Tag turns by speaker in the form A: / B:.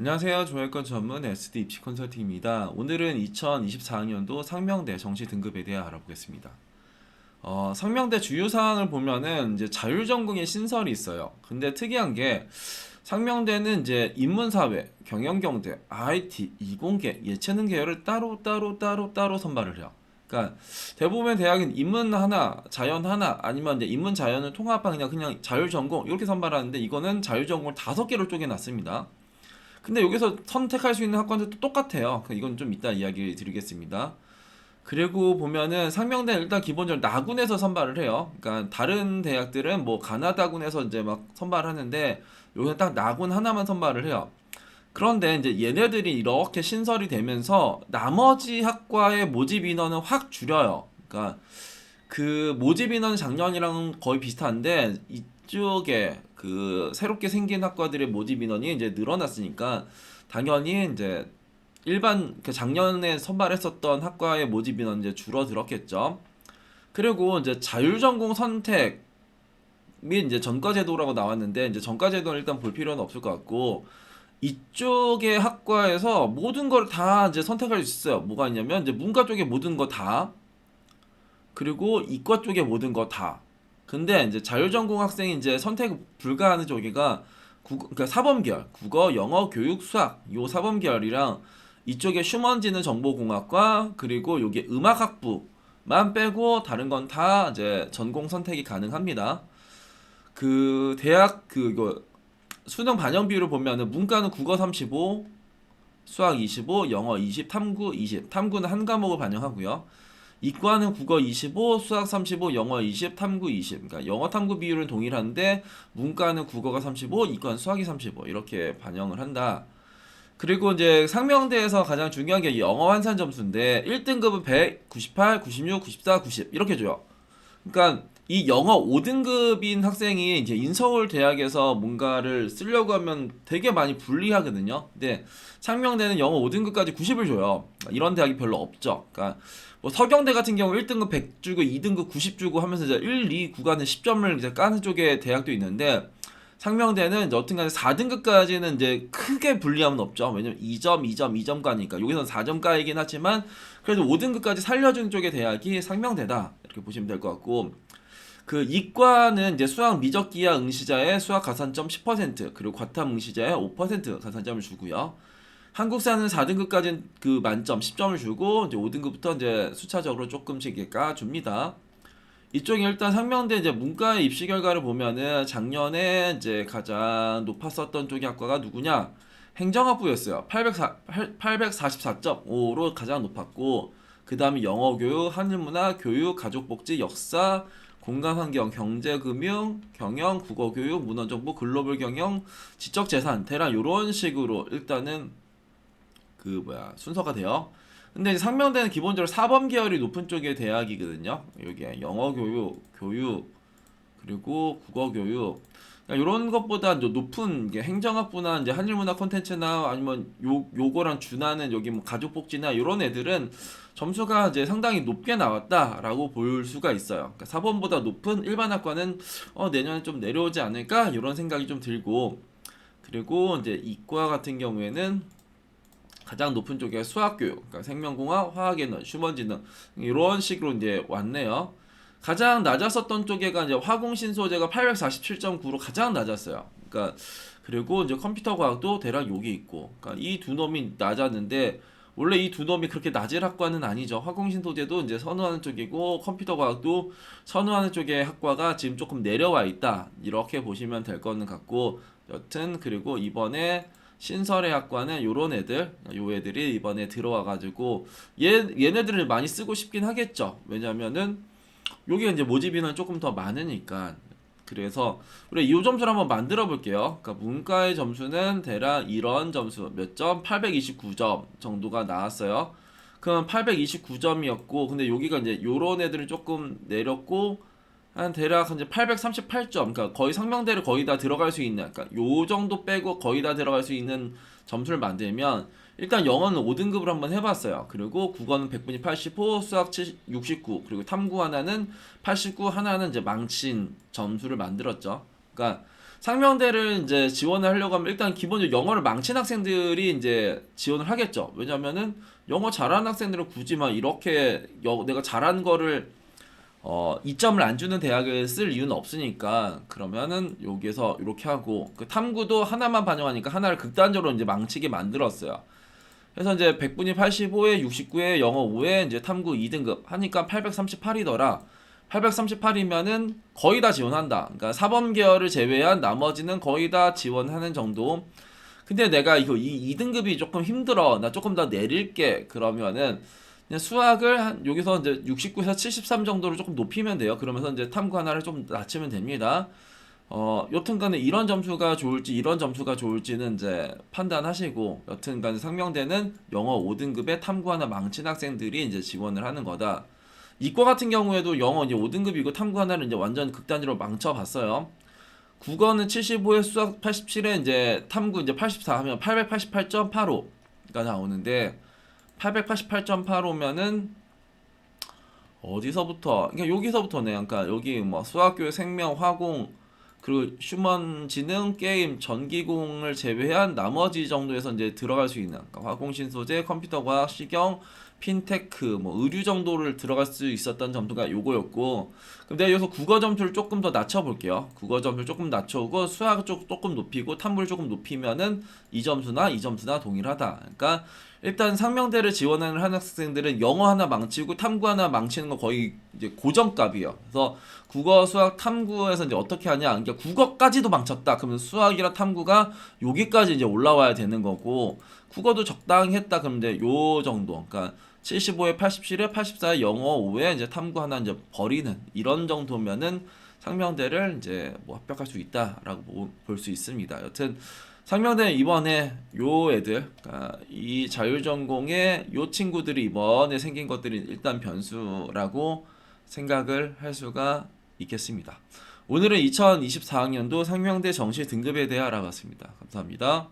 A: 안녕하세요. 조회권 전문 SD 입시 컨설팅입니다. 오늘은 2024학년도 상명대 정시 등급에 대해 알아보겠습니다. 어, 상명대 주요 사항을 보면은 이제 자율 전공의 신설이 있어요. 근데 특이한 게 상명대는 이제 인문사회, 경영경제, IT, 이공계, 예체능 계열을 따로 따로 따로 따로 선발을 해요. 그러니까 대부분의 대학은 인문 하나, 자연 하나, 아니면 이제 인문 자연을 통합한 그냥 그냥 자율 전공 이렇게 선발하는데 이거는 자율 전공을 다섯 개로 쪼개놨습니다. 근데 여기서 선택할 수 있는 학과들도 똑같아요. 그 이건 좀 이따 이야기 드리겠습니다. 그리고 보면은 상명대는 일단 기본적으로 나군에서 선발을 해요. 그러니까 다른 대학들은 뭐 가나다군에서 이제 막 선발하는데 여기는 딱 나군 하나만 선발을 해요. 그런데 이제 얘네들이 이렇게 신설이 되면서 나머지 학과의 모집 인원은 확 줄여요. 그러니까 그 모집 인원 작년이랑 거의 비슷한데 이쪽에 그 새롭게 생긴 학과들의 모집 인원이 이제 늘어났으니까 당연히 이제 일반 그 작년에 선발했었던 학과의 모집 인원 이제 줄어들었겠죠. 그리고 이제 자율전공 선택 및 이제 전과제도라고 나왔는데 이제 전과제도는 일단 볼 필요는 없을 것 같고 이쪽의 학과에서 모든 걸 다 이제 선택할 수 있어요. 뭐가 있냐면 이제 문과 쪽에 모든 거 다, 그리고 이과 쪽에 모든 거 다. 근데 이제 자율전공 학생이 이제 선택 불가하는 쪽이가 그러니까 사범계열, 국어, 영어, 교육, 수학 요 사범계열이랑 이쪽에 휴먼지능 정보공학과 그리고 요게 음악학부만 빼고 다른 건 다 이제 전공 선택이 가능합니다. 그 대학 그 이거 수능 반영 비율을 보면은 문과는 국어 35, 수학 25, 영어 20, 탐구 20. 탐구는 한 과목을 반영하고요. 이과는 국어 25, 수학 35, 영어 20, 탐구 20. 그러니까 영어 탐구 비율은 동일한데 문과는 국어가 35, 이과는 수학이 35 이렇게 반영을 한다. 그리고 이제 상명대에서 가장 중요한 게 영어 환산 점수인데 1등급은 198, 96, 94, 90 이렇게 줘요. 그러니까 이 영어 5등급인 학생이 이제 인서울 대학에서 뭔가를 쓰려고 하면 되게 많이 불리하거든요. 근데 상명대는 영어 5등급까지 90을 줘요. 이런 대학이 별로 없죠. 그러니까 뭐 서경대 같은 경우 1등급 100 주고 2등급 90 주고 하면서 이제 1, 2 구간에 10점을 이제 까는 쪽의 대학도 있는데 상명대는 이제 어떻게 간에 4등급까지는 이제 크게 불리함은 없죠. 왜냐면 2점, 2점, 2점 가니까 여기서는 4점 가이긴 하지만 그래도 5등급까지 살려준 쪽의 대학이 상명대다. 이렇게 보시면 될 것 같고 그 이과는 이제 수학 미적기하 응시자의 수학 가산점 10% 그리고 과탐 응시자의 5% 가산점을 주고요. 한국사는 4등급까지는 그 만점 10점을 주고 이제 5등급부터 이제 수차적으로 조금씩 이렇게 까줍니다. 이쪽에 일단 상명대 이제 문과의 입시 결과를 보면은 작년에 이제 가장 높았었던 쪽의 학과가 누구냐? 행정학부였어요. 804, 844.5로 가장 높았고 그 다음에 영어 교육, 한일문화, 교육, 가족복지, 역사, 공간환경, 경제금융, 경영, 국어교육, 문화정보, 글로벌 경영, 지적재산, 대략 이런 식으로 일단은 그 뭐야 순서가 돼요. 근데 상명대는 기본적으로 사범 계열이 높은 쪽의 대학이거든요. 여기에 영어 교육, 교육 그리고 국어 교육 이런 것보다 이제 높은 행정학부나 이제 한일문화 콘텐츠나 아니면 요 요거랑 준하는 여기 뭐 가족복지나 이런 애들은 점수가 이제 상당히 높게 나왔다라고 볼 수가 있어요. 그러니까 사범보다 높은 일반 학과는 어 내년에 좀 내려오지 않을까 이런 생각이 좀 들고 그리고 이제 이과 같은 경우에는 가장 높은 쪽에 수학교육, 그러니까 생명공학, 화학에너지, 휴먼지능 이런 식으로 이제 왔네요. 가장 낮았었던 쪽에가 이제 화공신 소재가 847.9로 가장 낮았어요. 그러니까 그리고 이제 컴퓨터 과학도 대략 여기 있고, 그러니까 이 두 놈이 낮았는데 원래 이 두 놈이 그렇게 낮을 학과는 아니죠. 화공신 소재도 이제 선호하는 쪽이고 컴퓨터 과학도 선호하는 쪽의 학과가 지금 조금 내려와 있다. 이렇게 보시면 될 거는 같고 여튼 그리고 이번에 신설의 학과는 요런 애들, 요 애들이 이번에 들어와 가지고 얘 얘네들을 많이 쓰고 싶긴 하겠죠. 왜냐면은 여기 이제 모집 인원 조금 더 많으니까 그래서 우리 이 점수를 한번 만들어 볼게요. 그러니까 문과의 점수는 대략 이런 점수 몇 점? 829점 정도가 나왔어요. 그럼 829점이었고 근데 여기가 이제 요런 애들은 조금 내렸고 한 대략 이제 838점 그러니까 거의 상명대를 거의 다 들어갈 수 있는 그러니까 요 정도 빼고 거의 다 들어갈 수 있는 점수를 만들면 일단 영어는 5등급으로 한번 해봤어요. 그리고 국어는 100분이 85, 수학 70, 69, 그리고 탐구 하나는 89, 하나는 이제 망친 점수를 만들었죠. 그러니까 상명대를 이제 지원을 하려고 하면 일단 기본적으로 영어를 망친 학생들이 이제 지원을 하겠죠. 왜냐면은 영어 잘하는 학생들은 굳이 막 이렇게 여- 내가 잘한 거를 어, 이점을 안 주는 대학을 쓸 이유는 없으니까 그러면은 여기에서 이렇게 하고 그 탐구도 하나만 반영하니까 하나를 극단적으로 이제 망치게 만들었어요. 그래서 이제 100분이 85에 69에 영어 5에 이제 탐구 2등급 하니까 838이더라. 838이면은 거의 다 지원한다. 그러니까 사범 계열을 제외한 나머지는 거의 다 지원하는 정도. 근데 내가 이거 이 2등급이 조금 힘들어. 나 조금 더 내릴게. 그러면은 그냥 수학을 한 여기서 이제 69에서 73 정도로 조금 높이면 돼요. 그러면서 이제 탐구 하나를 좀 낮추면 됩니다. 어, 여튼간에 이런 점수가 좋을지 이런 점수가 좋을지는 이제 판단하시고 여튼간에 상명대는 영어 5등급에 탐구 하나 망친 학생들이 이제 지원을 하는 거다. 이과 같은 경우에도 영어 이제 5등급이고 탐구 하나를 이제 완전 극단적으로 망쳐봤어요. 국어는 75에 수학 87에 이제 탐구 이제 84 하면 888.85가 나오는데 888.85면은 어디서부터 그러니까 여기서부터네. 그러니까 여기 뭐 수학교육, 생명, 화공 그리고 휴먼 지능, 게임, 전기공을 제외한 나머지 정도에서 이제 들어갈 수 있는 그러니까 화공 신 소재, 컴퓨터 과학, 시경, 핀테크, 뭐 의류 정도를 들어갈 수 있었던 점수가 요거였고 그럼 내가 여기서 국어 점수를 조금 더 낮춰볼게요. 국어 점수를 조금 낮춰오고 수학 쪽 조금 높이고 탐구를 조금 높이면은 이 점수나 이 점수나 동일하다. 그러니까 일단 상명대를 지원하는 한 학생들은 영어 하나 망치고 탐구 하나 망치는 거 거의 이제 고정값이에요. 그래서 국어, 수학, 탐구에서 이제 어떻게 하냐? 그러니까 국어까지도 망쳤다. 그러면 수학이랑 탐구가 여기까지 이제 올라와야 되는 거고 국어도 적당히 했다. 그러면 이제 요 정도. 그러니까 75에 87에 84에 영어 5에 이제 탐구 하나 이제 버리는 이런 정도면은 상명대를 이제 뭐 합격할 수 있다라고 볼 수 있습니다. 여튼 상명대 이번에 요 애들 그러니까 이 자율전공의 요 친구들이 이번에 생긴 것들이 일단 변수라고 생각을 할 수가 있겠습니다. 오늘은 2024학년도 상명대 정시 등급에 대해 알아봤습니다. 감사합니다.